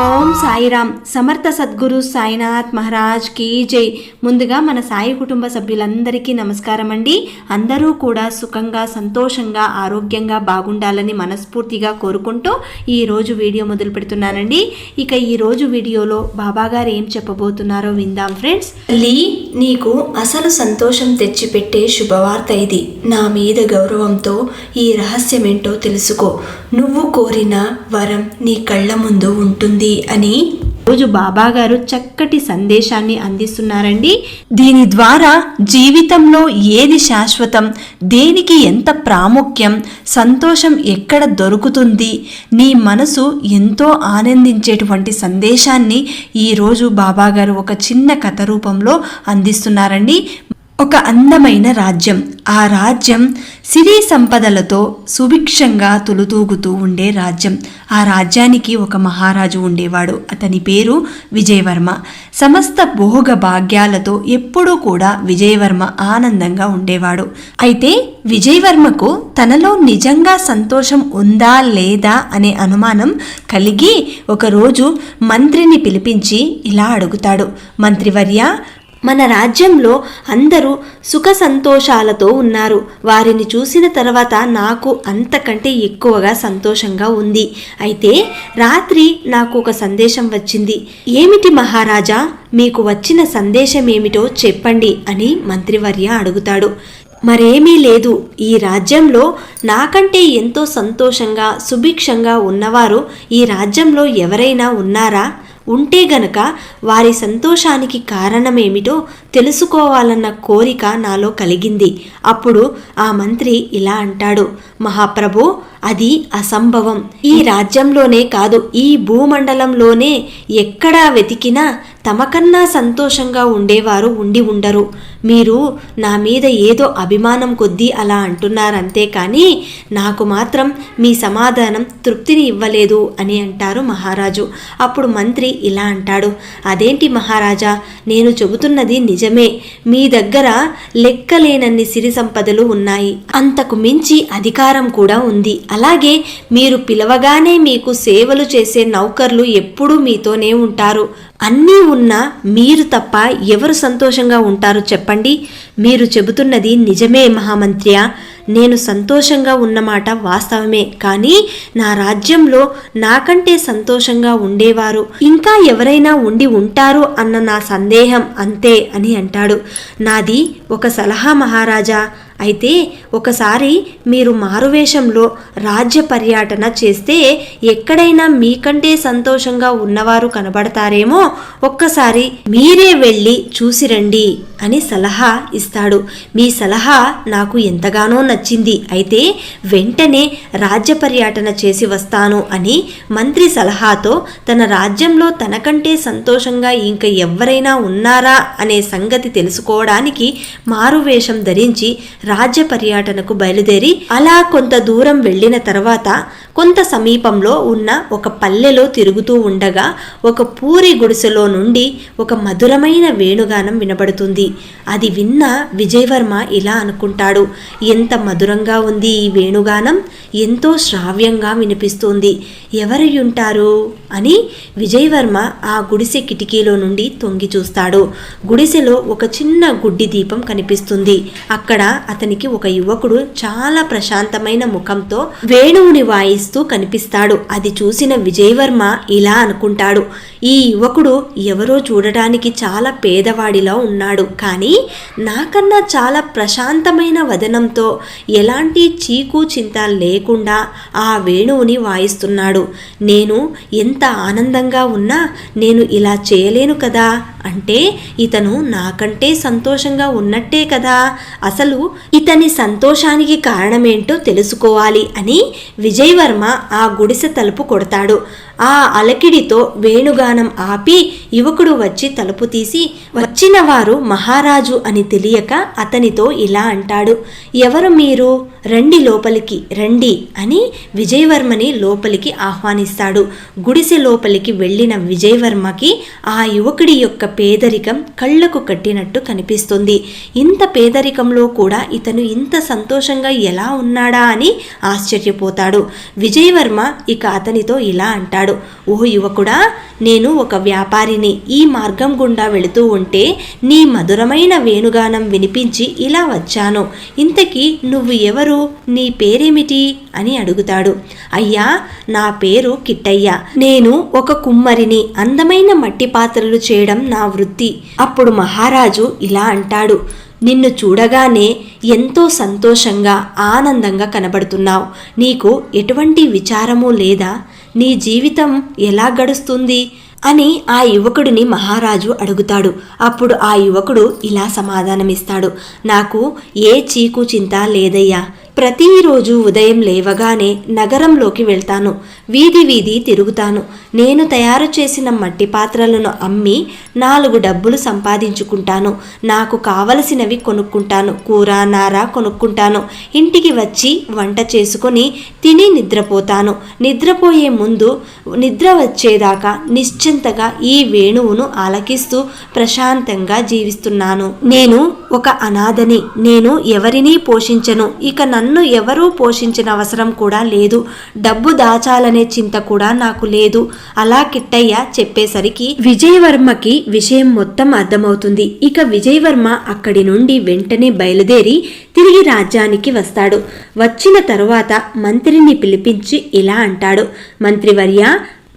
ఓం సాయిరామ్. సమర్థ సద్గురు సాయినాథ్ మహారాజ్ కీ జై. ముందుగా మన సాయి కుటుంబ సభ్యులందరికీ నమస్కారం అండి. అందరూ కూడా సుఖంగా సంతోషంగా ఆరోగ్యంగా బాగుండాలని మనస్ఫూర్తిగా కోరుకుంటూ ఈరోజు వీడియో మొదలు పెడుతున్నానండి. ఇక ఈ రోజు వీడియోలో బాబా గారు ఏం చెప్పబోతున్నారో విందాం ఫ్రెండ్స్. లీ నీకు అసలు సంతోషం తెచ్చిపెట్టే శుభవార్త ఇది. నా మీద గౌరవంతో ఈ రహస్యమేంటో తెలుసుకో. నువ్వు కోరిన వరం నీ కళ్ళ ముందు ఉంటుంది. అని రోజు బాబా గారు చక్కటి సందేశాన్ని అందిస్తున్నారండి. దీని ద్వారా జీవితంలో ఏది శాశ్వతం దేనికి ఎంత ప్రాముఖ్యం సంతోషం ఎక్కడ దొరుకుతుంది నీ మనసు ఎంతో ఆనందించేటువంటి సందేశాన్ని ఈరోజు బాబాగారు ఒక చిన్న కథ రూపంలో అందిస్తున్నారండి. ఒక అందమైన రాజ్యం. ఆ రాజ్యం సిరి సంపదలతో సుభిక్షంగా తులుతూగుతూ ఉండే రాజ్యం. ఆ రాజ్యానికి ఒక మహారాజు ఉండేవాడు. అతని పేరు విజయవర్మ. సమస్త భోగ భాగ్యాలతో ఎప్పుడూ కూడా విజయవర్మ ఆనందంగా ఉండేవాడు. అయితే విజయవర్మకు తనలో నిజంగా సంతోషం ఉందా లేదా అనే అనుమానం కలిగి ఒకరోజు మంత్రిని పిలిపించి ఇలా అడుగుతాడు. మంత్రివర్య మన రాజ్యంలో అందరూ సుఖ సంతోషాలతో ఉన్నారు. వారిని చూసిన తర్వాత నాకు అంతకంటే ఎక్కువగా సంతోషంగా ఉంది. అయితే రాత్రి నాకు ఒక సందేశం వచ్చింది. ఏమిటి మహారాజా మీకు వచ్చిన సందేశం ఏమిటో చెప్పండి అని మంత్రివర్య అడుగుతాడు. మరేమీ లేదు. ఈ రాజ్యంలో నాకంటే ఎంతో సంతోషంగా సుభిక్షంగా ఉన్నవారు ఈ రాజ్యంలో ఎవరైనా ఉన్నారా? ఉంటే గనక వారి సంతోషానికి కారణమేమిటో తెలుసుకోవాలన్న కోరిక నాలో కలిగింది. అప్పుడు ఆ మంత్రి ఇలా అంటాడు మహాప్రభు అది అసంభవం. ఈ రాజ్యంలోనే కాదు ఈ భూమండలంలోనే ఎక్కడా వెతికినా తమకన్నా సంతోషంగా ఉండేవారు ఉండి ఉండరు. మీరు నా మీద ఏదో అభిమానం కొద్దీ అలా అంటున్నారంతే కానీ నాకు మాత్రం మీ సమాధానం తృప్తిని ఇవ్వలేదు అని అంటారు మహారాజు. అప్పుడు మంత్రి ఇలా అంటాడు అదేంటి మహారాజా నేను చెబుతున్నది నిజమే. మీ దగ్గర లెక్కలేనన్ని సిరి సంపదలు ఉన్నాయి. అంతకు మించి అధికారం కూడా ఉంది. అలాగే మీరు పిలవగానే మీకు సేవలు చేసే నౌకర్లు ఎప్పుడూ మీతోనే ఉంటారు. అన్నీ ఉన్నా మీరు తప్ప ఎవరు సంతోషంగా ఉంటారు చెప్పండి. మీరు చెబుతున్నది నిజమే మహామంత్రియా. నేను సంతోషంగా ఉన్నమాట వాస్తవమే. కానీ నా రాజ్యంలో నాకంటే సంతోషంగా ఉండేవారు. ఇంకా ఎవరైనా ఉండి ఉంటారు అన్న నా సందేహం అంతే అని అంటాడు. నాది ఒక సలహా మహారాజా. అయితే ఒకసారి మీరు మారువేషంలో రాజ్య పర్యటన చేస్తే ఎక్కడైనా మీకంటే సంతోషంగా ఉన్నవారు కనబడతారేమో ఒక్కసారి మీరే వెళ్ళి చూసిరండి అని సలహా ఇస్తాడు. మీ సలహా నాకు ఎంతగానో నచ్చింది. అయితే వెంటనే రాజ్య పర్యటన చేసి వస్తాను అని మంత్రి సలహాతో తన రాజ్యంలో తనకంటే సంతోషంగా ఇంకా ఎవరైనా ఉన్నారా అనే సంగతి తెలుసుకోవడానికి మారువేషం ధరించి రాజ్య పర్యటనకు బయలుదేరి అలా కొంత దూరం వెళ్ళిన తర్వాత కొంత సమీపంలో ఉన్న ఒక పల్లెలో తిరుగుతూ ఉండగా ఒక పూరి గుడిసెలో నుండి ఒక మధురమైన వేణుగానం వినబడుతుంది. అది విన్న విజయవర్మ ఇలా అనుకుంటాడు ఎంత మధురంగా ఉంది ఈ వేణుగానం ఎంతో శ్రావ్యంగా వినిపిస్తుంది. ఎవరయ్యుంటారు? అని విజయవర్మ ఆ గుడిసె కిటికీలో నుండి తొంగి చూస్తాడు. గుడిసెలో ఒక చిన్న గుడ్డి దీపం కనిపిస్తుంది. అక్కడ అతనికి ఒక యువకుడు చాలా ప్రశాంతమైన ముఖంతో వేణువుని వాయిస్తూ కనిపిస్తాడు. అది చూసిన విజయవర్మ ఇలా అనుకుంటాడు. ఈ యువకుడు ఎవరో చూడటానికి చాలా పేదవాడిలా ఉన్నాడు. కానీ నాకన్నా చాలా ప్రశాంతమైన వదనంతో ఎలాంటి చీకు చింత లేకుండా ఆ వేణువుని వాయిస్తున్నాడు. నేను ఎంత ఆనందంగా ఉన్నా నేను ఇలా చేయలేను కదా? అంటే ఇతను నాకంటే సంతోషంగా ఉన్నట్టే కదా. అసలు ఇతని సంతోషానికి కారణమేంటో తెలుసుకోవాలి అని విజయవర్మ ఆ గుడిసె తలుపు కొడతాడు. ఆ అలకిడితో వేణుగానం ఆపి యువకుడు వచ్చి తలుపు తీసి వచ్చిన వారు మహారాజు అని తెలియక అతనితో ఇలా అంటాడు. ఎవరు మీరు? రండి లోపలికి రండి అని విజయవర్మని లోపలికి ఆహ్వానిస్తాడు. గుడిసె లోపలికి వెళ్ళిన విజయవర్మకి ఆ యువకుడి యొక్క పేదరికం కళ్ళకు కట్టినట్టు కనిపిస్తుంది. ఇంత పేదరికంలో కూడా ఇతను ఇంత సంతోషంగా ఎలా ఉన్నాడా అని ఆశ్చర్యపోతాడు. విజయవర్మ ఇక అతనితో ఇలా అంటాడు. అన్నాడు ఓ యువకుడా నేను ఒక వ్యాపారిని. ఈ మార్గం గుండా వెళుతూ ఉంటే నీ మధురమైన వేణుగానం వినిపించి ఇలా వచ్చాను. ఇంతకీ నువ్వు ఎవరు? నీ పేరేమిటి? అని అడుగుతాడు. అయ్యా నా పేరు కిట్టయ్య. నేను ఒక కుమ్మరిని. అందమైన మట్టి పాత్రలు చేయడం నా వృత్తి. అప్పుడు మహారాజు ఇలా అంటాడు. నిన్ను చూడగానే ఎంతో సంతోషంగా ఆనందంగా కనబడుతున్నావు. నీకు ఎటువంటి విచారము లేదా? నీ జీవితం ఎలా గడుస్తుంది? అని ఆ యువకుడిని మహారాజు అడుగుతాడు. అప్పుడు ఆ యువకుడు ఇలా సమాధానమిస్తాడు. నాకు ఏ చీకు చింత లేదయ్యా. ప్రతిరోజు ఉదయం లేవగానే నగరంలోకి వెళ్తాను. వీధి వీధి తిరుగుతాను. నేను తయారు చేసిన మట్టి పాత్రలను అమ్మి నాలుగు డబ్బులు సంపాదించుకుంటాను. నాకు కావలసినవి కొనుక్కుంటాను. కూర నార కొనుక్కుంటాను. ఇంటికి వచ్చి వంట చేసుకొని తిని నిద్రపోతాను. నిద్రపోయే ముందు నిద్ర వచ్చేదాకా నిశ్చింతగా ఈ వేణువును ఆలకిస్తూ ప్రశాంతంగా జీవిస్తున్నాను. నేను ఒక అనాథని. నేను ఎవరినీ పోషించను. ఇక నన్ను నన్ను ఎవరూ పోషించిన అవసరం కూడా లేదు. డబ్బు దాచాలనే చింత కూడా నాకు లేదు. అలా కిట్టయ్య చెప్పేసరికి విజయవర్మకి విషయం మొత్తం అర్థమవుతుంది. ఇక విజయవర్మ అక్కడి నుండి వెంటనే బయలుదేరి తిరిగి రాజ్యానికి వస్తాడు. వచ్చిన తరువాత మంత్రిని పిలిపించి ఇలా అంటాడు. మంత్రివర్య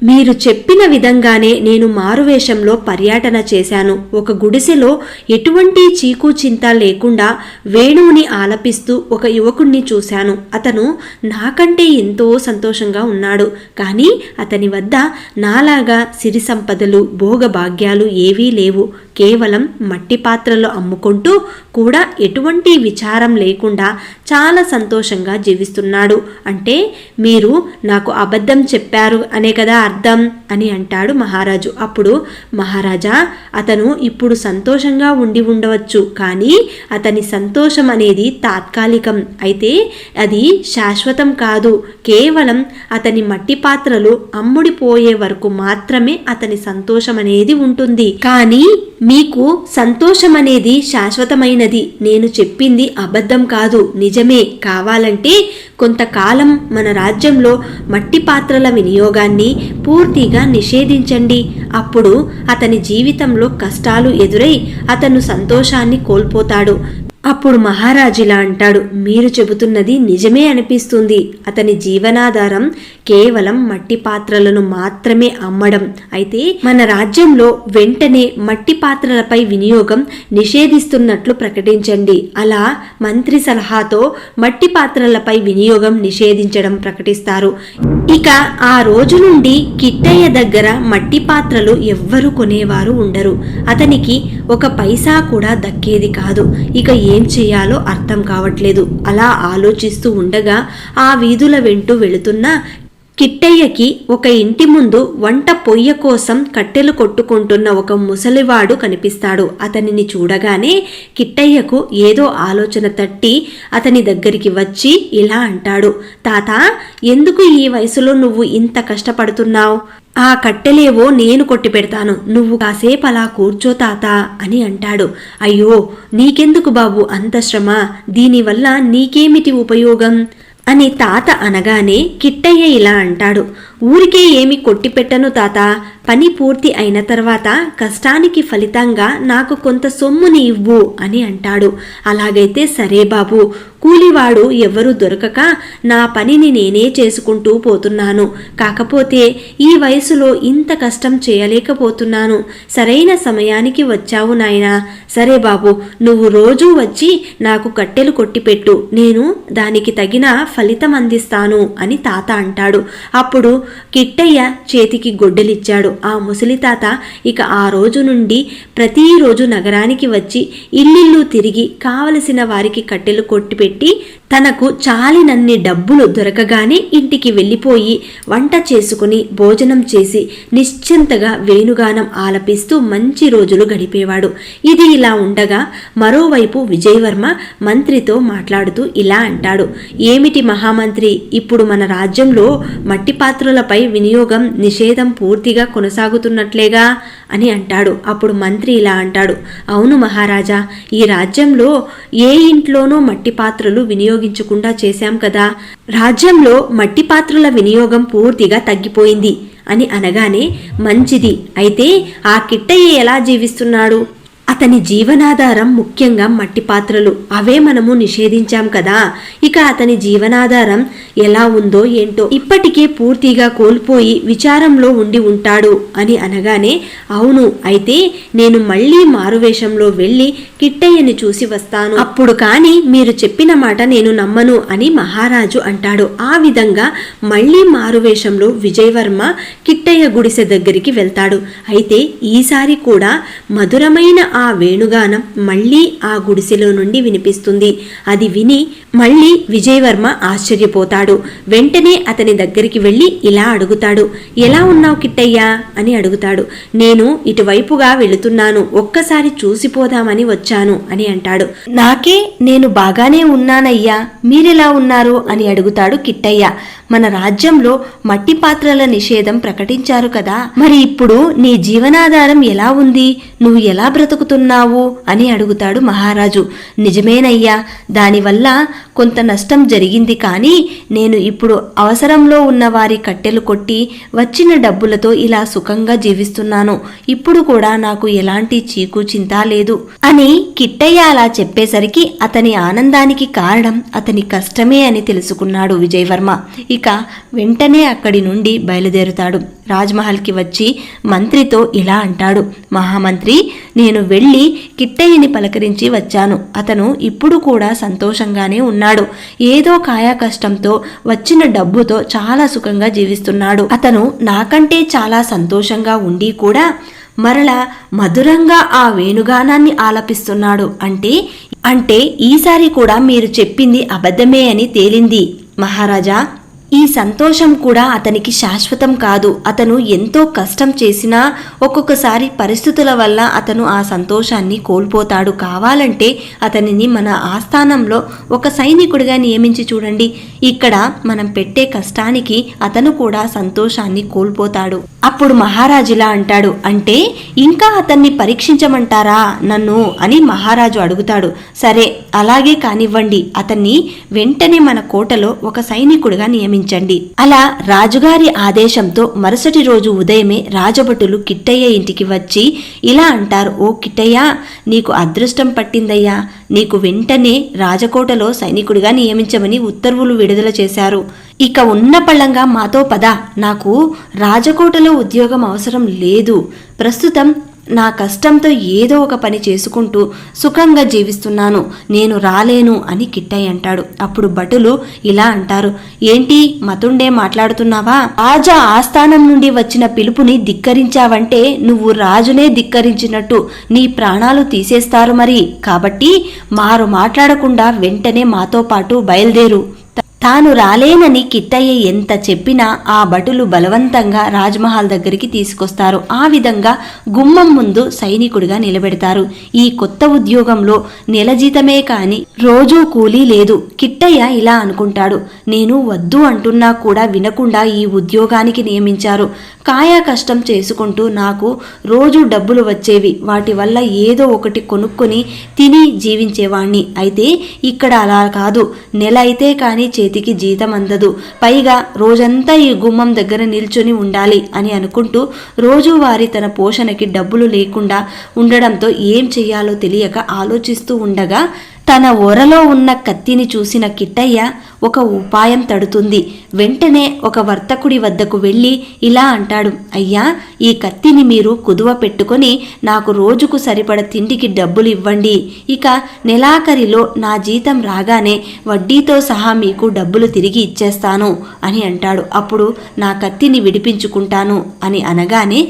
మీరు చెప్పిన విధంగానే నేను మారువేషంలో పర్యటన చేశాను. ఒక గుడిసెలో ఎటువంటి చీకు చింత లేకుండా వేణువుని ఆలపిస్తూ ఒక యువకుణ్ణి చూశాను. అతను నాకంటే ఎంతో సంతోషంగా ఉన్నాడు. కానీ అతని వద్ద నాలాగా సిరి సంపదలు భోగభాగ్యాలు ఏవీ లేవు. కేవలం మట్టి పాత్రలు అమ్ముకుంటూ కూడా ఎటువంటి విచారం లేకుండా చాలా సంతోషంగా జీవిస్తున్నాడు. అంటే మీరు నాకు అబద్ధం చెప్పారు అనే కదా అర్థం అని అంటాడు మహారాజు. అప్పుడు మహారాజా అతను ఇప్పుడు సంతోషంగా ఉండి ఉండవచ్చు కానీ అతని సంతోషం అనేది తాత్కాలికం. అయితే అది శాశ్వతం కాదు. కేవలం అతని మట్టి పాత్రలు అమ్ముడిపోయే వరకు మాత్రమే అతని సంతోషం అనేది ఉంటుంది. కానీ మీకు సంతోషం అనేది శాశ్వతమైనది. నేను చెప్పింది అబద్ధం కాదు. నిజమే. కావాలంటే కొంతకాలం మన రాజ్యంలో మట్టి పాత్రల వినియోగాన్ని పూర్తిగా నిషేధించండి. అప్పుడు అతని జీవితంలో కష్టాలు ఎదురై అతను సంతోషాన్ని కోల్పోతాడు. అప్పుడు మహారాజులా అంటాడు మీరు చెబుతున్నది నిజమే అనిపిస్తుంది. అతని జీవనాధారం కేవలం మట్టి పాత్రలను మాత్రమే అమ్మడం. అయితే మన రాజ్యంలో వెంటనే మట్టి పాత్రలపై వినియోగం నిషేధిస్తున్నట్లు ప్రకటించండి. అలా మంత్రి సలహాతో మట్టి పాత్రలపై వినియోగం నిషేధించడం ప్రకటిస్తారు. ఇక ఆ రోజు నుండి కిట్టయ్య దగ్గర మట్టి పాత్రలు ఎవ్వరు కొనేవారు ఉండరు. అతనికి ఒక పైసా కూడా దక్కేది కాదు. ఇక ఏం చేయాలో అర్థం కావట్లేదు. అలా ఆలోచిస్తూ ఉండగా ఆ వీధుల వెంటూ వెళుతున్న కిట్టయ్యకి ఒక ఇంటి ముందు వంట పొయ్య కోసం కట్టెలు కొట్టుకుంటున్న ఒక ముసలివాడు కనిపిస్తాడు. అతనిని చూడగానే కిట్టయ్యకు ఏదో ఆలోచన తట్టి అతని దగ్గరికి వచ్చి ఇలా అంటాడు. తాత ఎందుకు ఈ వయసులో నువ్వు ఇంత కష్టపడుతున్నావు? ఆ కట్టెలేవో నేను కొట్టి పెడతాను నువ్వు కాసేపు అలా కూర్చో తాత అని అంటాడు. అయ్యో నీకెందుకు బాబు అంత శ్రమ? దీనివల్ల నీకేమిటి ఉపయోగం? అని తాత అనగానే కిట్టయ్య ఇలా అంటాడు ఊరికే ఏమి కొట్టిపెట్టను తాత. పని పూర్తి అయిన తర్వాత కష్టానికి ఫలితంగా నాకు కొంత సొమ్ముని ఇవ్వు అని అంటాడు. అలాగైతే సరే బాబు కూలివాడు ఎవరు దొరకక నా పనిని నేనే చేసుకుంటూ పోతున్నాను. కాకపోతే ఈ వయసులో ఇంత కష్టం చేయలేకపోతున్నాను. సరైన సమయానికి వచ్చావు నాయనా. సరే బాబు నువ్వు రోజూ వచ్చి నాకు కట్టెలు కొట్టిపెట్టు నేను దానికి తగిన ఫలితం అందిస్తాను అని తాత అంటాడు. అప్పుడు కిట్టయ్య చేతికి గొడ్డలిచ్చాడు. ఆ ముసలి తాత ఇక ఆ రోజు నుండి ప్రతిరోజు నగరానికి వచ్చి ఇల్లిల్లు తిరిగి కావలసిన వారికి కట్టెలు కొట్టిపెట్టి తనకు చాలినన్ని డబ్బులు దొరకగానే ఇంటికి వెళ్ళిపోయి వంట చేసుకుని భోజనం చేసి నిశ్చింతగా వేణుగానం ఆలపిస్తూ మంచి రోజులు గడిపేవాడు. ఇది ఇలా ఉండగా మరోవైపు విజయవర్మ మంత్రితో మాట్లాడుతూ ఇలా అంటాడు. ఏమిటి మహామంత్రి ఇప్పుడు మన రాజ్యంలో మట్టి పాత్రలపై వినియోగం నిషేధం పూర్తిగా కొనసాగుతున్నట్లేగా అని అంటాడు. అప్పుడు మంత్రి ఇలా అంటాడు. అవును మహారాజా ఈ రాజ్యంలో ఏ ఇంట్లోనూ మట్టి పాత్రలు వినియోగించకుండా చేశాం కదా. రాజ్యంలో మట్టి పాత్రల వినియోగం పూర్తిగా తగ్గిపోయింది అని అనగానే మంచిది. అయితే ఆ కిట్టయ్య ఎలా జీవిస్తున్నాడు? అతని జీవనాధారం ముఖ్యంగా మట్టి పాత్రలు. అవే మనము నిషేధించాం కదా. ఇక అతని జీవనాధారం ఎలా ఉందో ఏంటో ఇప్పటికే పూర్తిగా కోల్పోయి విచారంలో ఉండి ఉంటాడు అని అనగానే అవును అయితే నేను మళ్ళీ మారువేషంలో వెళ్ళి కిట్టయ్యని చూసి వస్తాను. అప్పుడు కానీ మీరు చెప్పిన మాట నేను నమ్మను అని మహారాజు అంటాడు. ఆ విధంగా మళ్ళీ మారువేషంలో విజయవర్మ కిట్టయ్య గుడిసె దగ్గరికి వెళ్తాడు. అయితే ఈసారి కూడా మధురమైన ఆ ఆ వేణుగానం మళ్ళీ ఆ గుడిసెలో నుండి వినిపిస్తుంది. అది విని మళ్ళీ విజయవర్మ ఆశ్చర్యపోతాడు. వెంటనే అతని దగ్గరికి వెళ్ళి ఇలా అడుగుతాడు. ఎలా ఉన్నావు కిట్టయ్యా? అని అడుగుతాడు. నేను ఇటువైపుగా వెళుతున్నాను. ఒక్కసారి చూసిపోదామని వచ్చాను అని అంటాడు. నాకే నేను బాగానే ఉన్నానయ్యా. మీరెలా ఉన్నారు? అని అడుగుతాడు కిట్టయ్య. మన రాజ్యంలో మట్టి పాత్రల నిషేధం ప్రకటించారు కదా. మరి ఇప్పుడు నీ జీవనాధారం ఎలా ఉంది? నువ్వు ఎలా బ్రతుకుతున్నావు అని అడుగుతాడు మహారాజు. నిజమేనయ్యా దానివల్ల కొంత నష్టం జరిగింది కానీ నేను ఇప్పుడు అవసరంలో ఉన్నవారి కట్టెలు కొట్టి వచ్చిన డబ్బులతో ఇలా సుఖంగా జీవిస్తున్నాను. ఇప్పుడు కూడా నాకు ఎలాంటి చీకు చింత లేదు అని కిట్టయ్య అలా చెప్పేసరికి అతని ఆనందానికి కారణం అతని కష్టమే అని తెలుసుకున్నాడు విజయవర్మ. ఇక వెంటనే అక్కడి నుండి బయలుదేరుతాడు. రాజ్మహల్కి వచ్చి మంత్రితో ఇలా అంటాడు. మహామంత్రి నేను వెళ్ళి కిట్టయ్యని పలకరించి వచ్చాను. అతను ఇప్పుడు కూడా సంతోషంగానే ఉన్నాడు. ఏదో కాయాకష్టంతో వచ్చిన డబ్బుతో చాలా సుఖంగా జీవిస్తున్నాడు. అతను నాకంటే చాలా సంతోషంగా ఉండి కూడా మరలా మధురంగా ఆ వేణుగానాన్ని ఆలపిస్తున్నాడు. అంటే అంటే ఈసారి కూడా మీరు చెప్పింది అబద్ధమే అని తేలింది. మహారాజా ఈ సంతోషం కూడా అతనికి శాశ్వతం కాదు. అతను ఎంతో కష్టం చేసినా ఒక్కొక్కసారి పరిస్థితుల వల్ల అతను ఆ సంతోషాన్ని కోల్పోతాడు. కావాలంటే అతనిని మన ఆస్థానంలో ఒక సైనికుడిగా నియమించి చూడండి. ఇక్కడ మనం పెట్టే కష్టానికి అతను కూడా సంతోషాన్ని కోల్పోతాడు. అప్పుడు మహారాజులా అంటాడు. అంటే ఇంకా అతన్ని పరీక్షించమంటారా నన్ను అని మహారాజు అడుగుతాడు. సరే అలాగే కానివ్వండి. అతన్ని వెంటనే మన కోటలో ఒక సైనికుడిగా పంపించండి అలా రాజుగారి ఆదేశంతో మరుసటి రోజు ఉదయమే రాజభటులు కిట్టయ్య ఇంటికి వచ్చి ఇలా అంటారు ఓ కిట్టయ్య నీకు అదృష్టం పట్టిందయ్యా. నీకు వెంటనే రాజకోటలో సైనికుడిగా నియమించమని ఉత్తర్వులు విడుదల చేశారు. ఇక ఉన్న పళ్ళంగా మాతో పద. నాకు రాజకోటలో ఉద్యోగం అవసరం లేదు. ప్రస్తుతం నా కష్టంతో ఏదో ఒక పని చేసుకుంటూ సుఖంగా జీవిస్తున్నాను. నేను రాలేను అని కిట్టయ్య అంటాడు. అప్పుడు భటులు ఇలా అంటారు. ఏంటి మతుండే మాట్లాడుతున్నావా? రాజా ఆస్థానం నుండి వచ్చిన పిలుపుని ధిక్కరించావంటే నువ్వు రాజునే ధిక్కరించినట్టు నీ ప్రాణాలు తీసేస్తారు మరి. కాబట్టి మారు మాట్లాడకుండా వెంటనే మాతో పాటు బయలుదేరు. తాను రాలేనని కిట్టయ్య ఎంత చెప్పినా ఆ భటులు బలవంతంగా రాజ్మహల్ దగ్గరికి తీసుకొస్తారు. ఆ విధంగా గుమ్మం ముందు సైనికుడిగా నిలబెడతారు. ఈ కొత్త ఉద్యోగంలో నెల జీతమే కాని రోజూ కూలీ లేదు. కిట్టయ్య ఇలా అనుకుంటాడు. నేను వద్దు అంటున్నా కూడా వినకుండా ఈ ఉద్యోగానికి నియమించారు. కాయా కష్టం చేసుకుంటూ నాకు రోజు డబ్బులు వచ్చేవి. వాటి వల్ల ఏదో ఒకటి కొనుక్కొని తిని జీవించేవాణ్ణి. అయితే ఇక్కడ అలా కాదు. నెల అయితే కానీ చేతికి జీతం అందదు పైగా రోజంతా ఈ గుమ్మం దగ్గర నిల్చొని ఉండాలి అని అనుకుంటూ రోజువారీ తన పోషణకి డబ్బులు లేకుండా ఉండడంతో ఏం చెయ్యాలో తెలియక ఆలోచిస్తూ ఉండగా తన ఒరలో ఉన్న కత్తిని చూసిన కిట్టయ్య ఒక ఉపాయం తడుతుంది. వెంటనే ఒక వర్తకుడి వద్దకు వెళ్ళి ఇలా అంటాడు అయ్యా ఈ కత్తిని మీరు కుదువ పెట్టుకొని నాకు రోజుకు సరిపడ తిండికి డబ్బులు ఇవ్వండి. ఇక నెలాఖరిలో నా జీతం రాగానే వడ్డీతో సహా మీకు డబ్బులు తిరిగి ఇచ్చేస్తాను అని అంటాడు. అప్పుడు నా కత్తిని విడిపించుకుంటాను అని అనగానే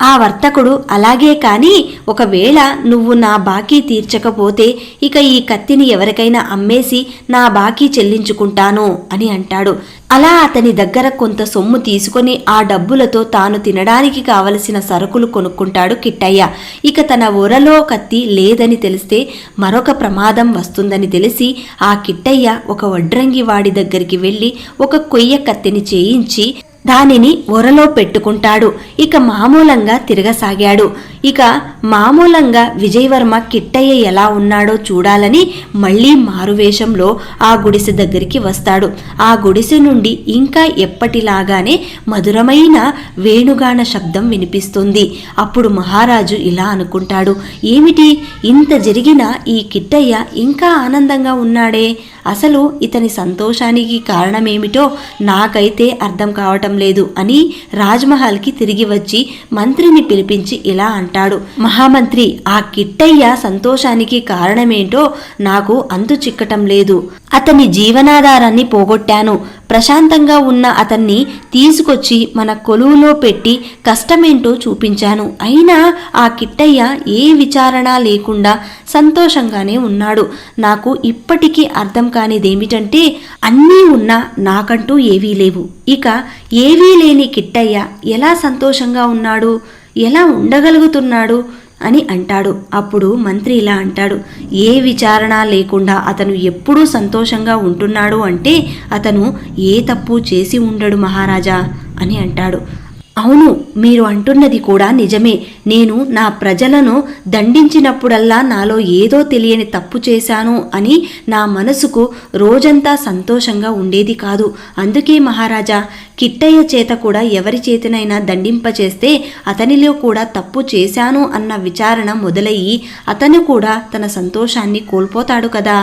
ఆ వర్తకుడు అలాగే కాని ఒకవేళ నువ్వు నా బాకీ తీర్చకపోతే ఇక ఈ కత్తిని ఎవరికైనా అమ్మేసి నా బాకీ చెల్లించుకుంటాను అని అంటాడు. అలా అతని దగ్గర కొంత సొమ్ము తీసుకొని ఆ డబ్బులతో తాను తినడానికి కావలసిన సరుకులు కొనుక్కుంటాడు కిట్టయ్య. ఇక తన ఒరలో కత్తి లేదని తెలిస్తే మరొక ప్రమాదం వస్తుందని తెలిసి ఆ కిట్టయ్య ఒక వడ్రంగి వాడి దగ్గరికి వెళ్ళి ఒక కొయ్య కత్తిని చేయించి దానిని ఒరలో పెట్టుకుంటాడు. ఇక మామూలంగా తిరగసాగాడు. ఇక మామూలంగా విజయవర్మ కిట్టయ్య ఎలా ఉన్నాడో చూడాలని మళ్ళీ మారువేషంలో ఆ గుడిసె దగ్గరికి వస్తాడు. ఆ గుడిసె నుండి ఇంకా ఎప్పటిలాగానే మధురమైన వేణుగాన శబ్దం వినిపిస్తుంది. అప్పుడు మహారాజు ఇలా అనుకుంటాడు. ఏమిటి? ఇంత జరిగిన ఈ కిట్టయ్య ఇంకా ఆనందంగా ఉన్నాడే? అసలు ఇతని సంతోషానికి కారణమేమిటో నాకైతే అర్థం కావటం లేదు అని రాజ్మహల్కి తిరిగి వచ్చి మంత్రిని పిలిపించి ఇలా అంటాడు. మహామంత్రి ఆ కిట్టయ్య సంతోషానికి కారణమేంటో నాకు అంతు చిక్కటం లేదు. అతని జీవనాధారాన్ని పోగొట్టాను. ప్రశాంతంగా ఉన్న అతన్ని తీసుకొచ్చి మన కొలువులో పెట్టి కష్టమేంటో చూపించాను. అయినా ఆ కిట్టయ్య ఏ విచారణ లేకుండా సంతోషంగానే ఉన్నాడు. నాకు ఇప్పటికీ అర్థం కానిదేమిటంటే అన్నీ ఉన్నా నాకంటూ ఏవీ లేవు. ఇక ఏవీ లేని కిట్టయ్య ఎలా సంతోషంగా ఉన్నాడు? ఎలా ఉండగలుగుతున్నాడు? అని అంటాడు. అప్పుడు మంత్రి ఇలా అంటాడు. ఏ విచారణ లేకుండా అతను ఎప్పుడూ సంతోషంగా ఉంటున్నాడు అంటే అతను ఏ తప్పు చేసి ఉండడు మహారాజా అని అంటాడు. అవును మీరు అంటున్నది కూడా నిజమే. నేను నా ప్రజలను దండించినప్పుడల్లా నాలో ఏదో తెలియని తప్పు చేశాను అని నా మనసుకు రోజంతా సంతోషంగా ఉండేది కాదు. అందుకే మహారాజా కిట్టయ్య చేత కూడా ఎవరి చేతనైనా దండింపచేస్తే అతనిలో కూడా తప్పు చేశాను అన్న విచారణ మొదలయ్యి అతను కూడా తన సంతోషాన్ని కోల్పోతాడు కదా.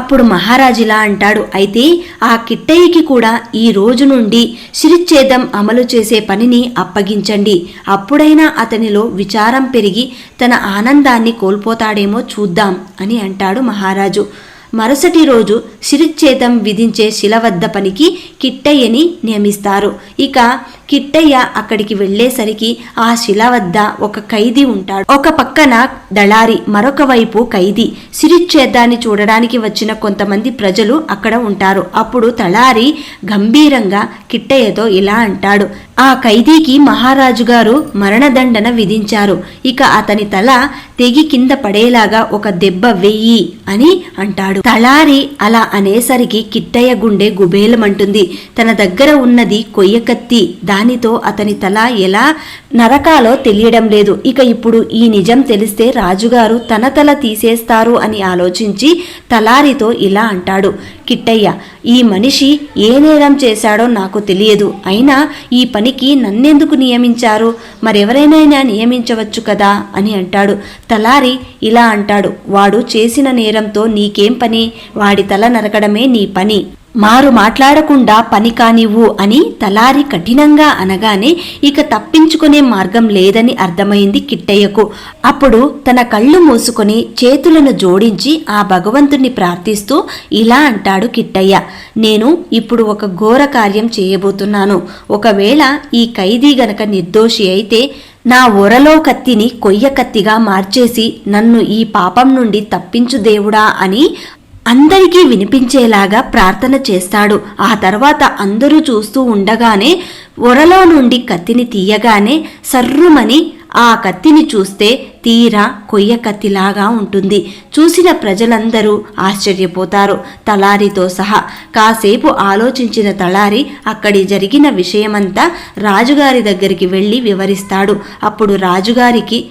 అప్పుడు మహారాజులా అంటాడు అయితే ఆ కిట్టయ్యకి కూడా ఈ రోజు నుండి శిరిచ్ఛేదం అమలు చేసే పనిని అప్పగించండి. అప్పుడైనా అతనిలో విచారం పెరిగి తన ఆనందాన్ని కోల్పోతాడేమో చూద్దాం అని అంటాడు మహారాజు. మరుసటి రోజు శిరిచ్ఛేదం విధించే శిల వద్ద పనికి కిట్టయ్యని నియమిస్తారు. ఇక కిట్టయ్య అక్కడికి వెళ్ళేసరికి ఆ శిల వద్ద ఒక ఖైదీ ఉంటాడు. ఒక పక్కన దళారి మరొక వైపు ఖైదీ. సిరిచ్ఛేదాన్ని చూడడానికి వచ్చిన కొంతమంది ప్రజలు అక్కడ ఉంటారు. అప్పుడు తళారి గంభీరంగా కిట్టయ్యతో ఇలా అంటాడు ఆ ఖైదీకి మహారాజు గారు మరణదండన విధించారు. ఇక అతని తల తెగి కింద పడేలాగా ఒక దెబ్బ వెయ్యి అని అంటాడు. తళారి అలా అనేసరికి కిట్టయ్య గుండె గుబేలమంటుంది. తన దగ్గర ఉన్నది కొయ్యకత్తి దానితో అతని తల ఎలా నరకాలో తెలియడం లేదు. ఇక ఇప్పుడు ఈ నిజం తెలిస్తే రాజుగారు తన తల తీసేస్తారు అని ఆలోచించి తలారితో ఇలా అంటాడు. కిట్టయ్య ఈ మనిషి ఏ నేరం చేశాడో నాకు తెలియదు. అయినా ఈ పనికి నన్నెందుకు నియమించారు? మరెవరైనా నియమించవచ్చు కదా? అని అంటాడు. తలారి ఇలా అంటాడు. వాడు చేసిన నేరంతో నీకేం పని? వాడి తల నరకడమే నీ పని. మారు మాట్లాడకుండా పని కానివ్వు అని తలారి కఠినంగా అనగానే ఇక తప్పించుకునే మార్గం లేదని అర్థమైంది కిట్టయ్యకు. అప్పుడు తన కళ్ళు మూసుకొని చేతులను జోడించి ఆ భగవంతుణ్ణి ప్రార్థిస్తూ ఇలా అంటాడు కిట్టయ్య నేను ఇప్పుడు ఒక ఘోర కార్యం చేయబోతున్నాను. ఒకవేళ ఈ ఖైదీ గనక నిర్దోషి అయితే నా ఒరలో కత్తిని కొయ్య కత్తిగా మార్చేసి నన్ను ఈ పాపం నుండి తప్పించు దేవుడా అని అందరికీ వినిపించేలాగా ప్రార్థన చేస్తాడు. ఆ తర్వాత అందరూ చూస్తూ ఉండగానే ఒరలో నుండి కత్తిని తీయగానే సర్రుమని ఆ కత్తిని చూస్తే తీరా కొయ్య కత్తిలాగా ఉంటుంది. చూసిన ప్రజలందరూ ఆశ్చర్యపోతారు. తలారితో సహా కాసేపు ఆలోచించిన తలారి అక్కడి జరిగిన విషయమంతా రాజుగారి దగ్గరికి వెళ్ళి వివరిస్తాడు. అప్పుడు రాజుగారికి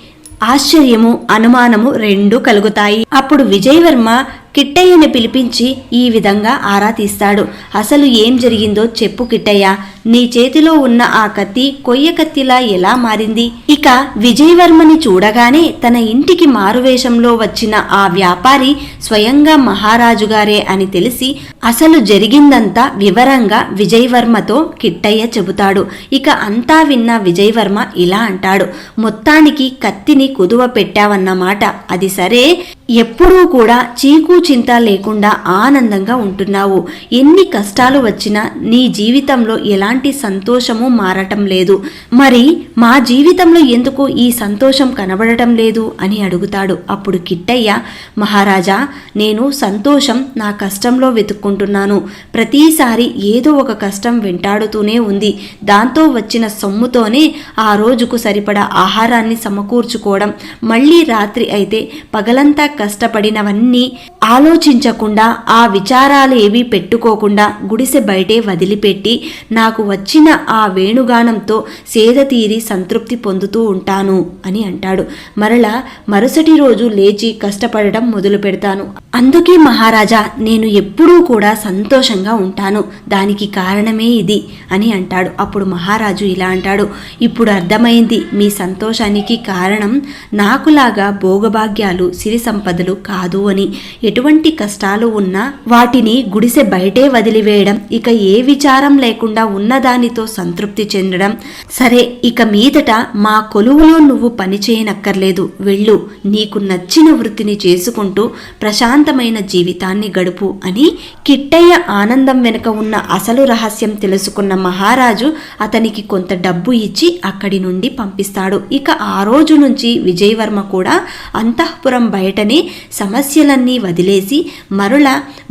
ఆశ్చర్యము అనుమానము రెండూ కలుగుతాయి. అప్పుడు విజయవర్మ కిట్టయ్యని పిలిపించి ఈ విధంగా ఆరా తీస్తాడు. అసలు ఏం జరిగిందో చెప్పు కిట్టయ్య. నీ చేతిలో ఉన్న ఆ కత్తి కొయ్య కత్తిలా ఎలా మారింది? ఇక విజయవర్మని చూడగానే తన ఇంటికి మారువేషంలో వచ్చిన ఆ వ్యాపారి స్వయంగా మహారాజుగారే అని తెలిసి అసలు జరిగిందంతా వివరంగా విజయవర్మతో కిట్టయ్య చెబుతాడు. ఇక అంతా విన్న విజయవర్మ ఇలా అంటాడు. మొత్తానికి కత్తిని కుదువ పెట్టావన్నమాట. అది సరే ఎప్పుడూ కూడా చీకు చింత లేకుండా ఆనందంగా ఉంటున్నావు. ఎన్ని కష్టాలు వచ్చినా నీ జీవితంలో ఎలాంటి సంతోషము మారటం లేదు. మరి మా జీవితంలో ఎందుకు ఈ సంతోషం కనబడటం లేదు? అని అడుగుతాడు. అప్పుడు కిట్టయ్య మహారాజా నేను సంతోషం నా కష్టంలో వెతుక్కుంటున్నాను. ప్రతిసారి ఏదో ఒక కష్టం వెంటాడుతూనే ఉంది. దాంతో వచ్చిన సొమ్ముతోనే ఆ రోజుకు సరిపడా ఆహారాన్ని సమకూర్చుకోవడం. మళ్ళీ రాత్రి అయితే పగలంతా కష్టపడినవన్నీ ఆలోచించకుండా ఆ విచారాలు ఏవీ పెట్టుకోకుండా గుడిసె బయటే వదిలిపెట్టి నాకు వచ్చిన ఆ వేణుగానంతో సేద తీరి సంతృప్తి పొందుతూ ఉంటాను అని అంటాడు. మరలా మరుసటి రోజు లేచి కష్టపడడం మొదలు పెడతాను. అందుకే మహారాజా నేను ఎప్పుడూ కూడా సంతోషంగా ఉంటాను. దానికి కారణమే ఇది అని అంటాడు. అప్పుడు మహారాజు ఇలా అంటాడు. ఇప్పుడు అర్థమైంది మీ సంతోషానికి కారణం నాకులాగా భోగభాగ్యాలు సిరి సంపదలు కాదు అని. ఎటువంటి కష్టాలు ఉన్నా వాటిని గుడిసె బయటే వదిలివేయడం ఇక ఏ విచారం లేకుండా ఉన్నదానితో సంతృప్తి చెందడం. సరే ఇక మీదట మా కొలువులో నువ్వు పని చేయనక్కర్లేదు. వెళ్ళు నీకు నచ్చిన వృత్తిని చేసుకుంటూ ప్రశాంతమైన జీవితాన్ని గడుపు అని కిట్టయ్య ఆనందం వెనుక ఉన్న అసలు రహస్యం తెలుసుకున్న మహారాజు అతనికి కొంత డబ్బు ఇచ్చి అక్కడి నుండి పంపిస్తాడు. ఇక ఆ రోజు నుంచి విజయవర్మ కూడా అంతఃపురం బయటనే సమస్యలన్నీ వదిలేసి మరల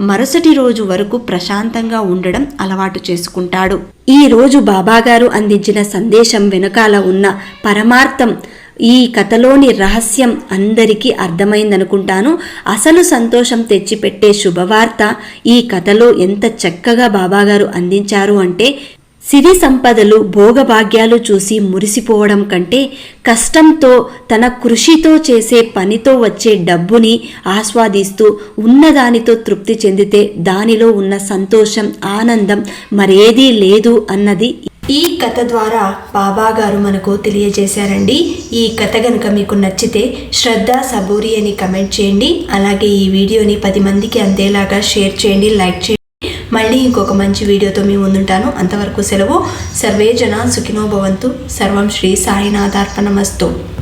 మరుసటి రోజు వరకు ప్రశాంతంగా ఉండడం అలవాటు చేసుకుంటాడు. ఈ రోజు బాబాగారు అందించిన సందేశం వెనకాల ఉన్న పరమార్థం ఈ కథలోని రహస్యం అందరికీ అర్థమైందనుకుంటాను. అసలు సంతోషం తెచ్చిపెట్టే శుభవార్త ఈ కథలో ఎంత చక్కగా బాబాగారు అందించారు అంటే సిరి సంపదలు భోగభాగ్యాలు చూసి మురిసిపోవడం కంటే కష్టంతో తన కృషితో చేసే పనితో వచ్చే డబ్బుని ఆస్వాదిస్తూ ఉన్నదానితో తృప్తి చెందితే దానిలో ఉన్న సంతోషం ఆనందం మరేదీ లేదు అన్నది ఈ కథ ద్వారా బాబా గారు మనకు తెలియజేశారండి. ఈ కథ కనుక మీకు నచ్చితే శ్రద్ధ సబూరి అని కమెంట్ చేయండి. అలాగే ఈ వీడియోని పది మందికి అందేలాగా షేర్ చేయండి లైక్ చేయండి. మళ్ళీ ఇంకొక మంచి వీడియోతో మీ ముందుంటాను. అంతవరకు సెలవు. సర్వే జన సుఖినో భవంతు. సర్వం శ్రీ సాయినాథార్పణమస్తు.